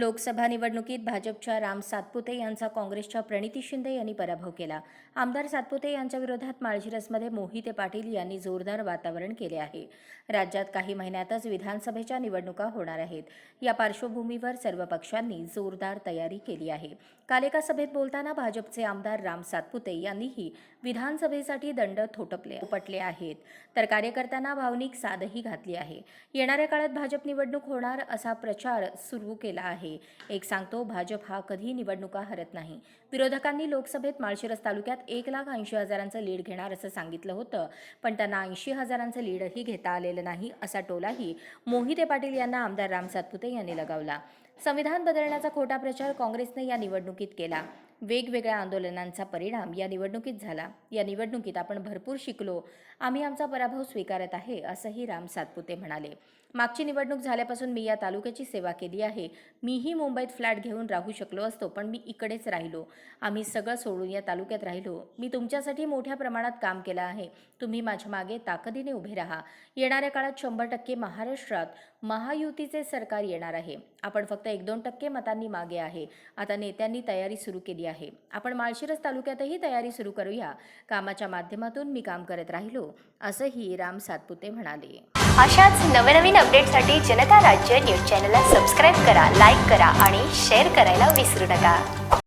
लोकसभा निवडणुकीत भाजपच्या राम सातपुते यांचा काँग्रेसच्या प्रणिती शिंदे यांनी पराभव केला. आमदार सातपुते यांच्या विरोधात माळशिरसमध्ये मोहिते पाटील यांनी जोरदार वातावरण केले आहे. राज्यात काही महिन्यातच विधानसभेच्या निवडणुका होणार आहेत. या पार्श्वभूमीवर सर्व पक्षांनी जोरदार तयारी केली आहे. काल एका सभेत बोलताना भाजपचे आमदार राम सातपुते यांनीही विधानसभेसाठी दंड थोटपले उपटले आहेत. तर कार्यकर्त्यांना भावनिक साधही घातली आहे. येणाऱ्या काळात भाजप निवडणूक होणार असा प्रचार सुरू केला आहे. एक सांगतो भाजप हा कधी निवडणुका हरत नाही. विरोधकांनी लोकसभेत माळशिरस तालुक्यात एक लाख ऐंशी हजारांचं लीड घेणार असं सांगितलं होतं. पण त्यांना ऐंशी हजारांचं लीडही घेता आलेलं नाही असा टोलाही मोहिते पाटील यांना आमदार राम सातपुते यांनी लगावला. संविधान बदलण्याचा खोटा प्रचार काँग्रेसने या निवडणुकीत केला. वेगवेगळ्या आंदोलनांचा परिणाम या निवडणुकीत झाला. या निवडणुकीत आपण भरपूर शिकलो. आम्ही आमचा पराभव स्वीकारत आहे असंही राम सातपुते म्हणाले. मागची निवडणूक झाल्यापासून मी या तालुक्याची सेवा केली आहे. मीही मुंबईत फ्लॅट घेऊन राहू शकलो असतो पण मी इकडेच राहिलो. आम्ही सगळं सोडून या तालुक्यात राहिलो. मी तुमच्यासाठी मोठ्या प्रमाणात काम केलं आहे. तुम्ही माझ्या मागे ताकदीने उभे राहा. येणाऱ्या काळात शंभर टक्के महाराष्ट्रात महायुतीचे सरकार येणार आहे. आपण फक्त एक दोन टक्के मतांनी मागे आहे. आता नेत्यांनी तयारी सुरू केली आहे आहे. आपण माळशिरस तालुक्यातही तयारी सुरू करूया. कामाच्या माध्यमातून मी काम करत राहिलो असंही राम सातपुते म्हणाले. अशाच नवनवीन अपडेटसाठी जनता राज्य न्यूज चॅनलला सबस्क्राईब करा लाईक करा आणि शेअर करायला विसरू नका.